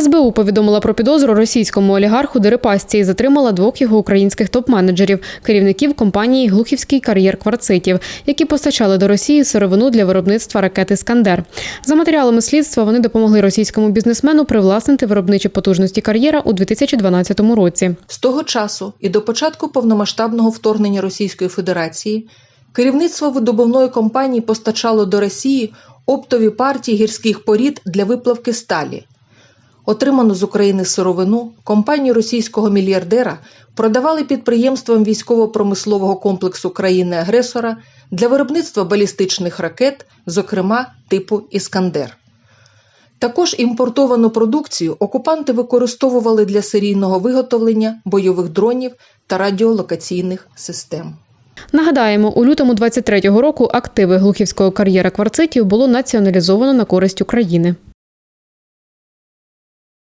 СБУ повідомила про підозру російському олігарху Дерипасці і затримала двох його українських топ-менеджерів, керівників компанії Глухівський кар'єр кварцитів, які постачали до Росії сировину для виробництва ракет Іскандер. За матеріалами слідства вони допомогли російському бізнесмену привласнити виробничі потужності кар'єра у 2012 році. З того часу і до початку повномасштабного вторгнення Російської Федерації керівництво видобувної компанії постачало до Росії оптові партії гірських порід для виплавки сталі. Отриману з України сировину компанії російського мільярдера продавали підприємствам військово-промислового комплексу країни-агресора для виробництва балістичних ракет, зокрема типу Іскандер. Також імпортовану продукцію окупанти використовували для серійного виготовлення бойових дронів та радіолокаційних систем. Нагадаємо, у лютому 23-го року активи глухівського кар'єра кварцитів було націоналізовано на користь України.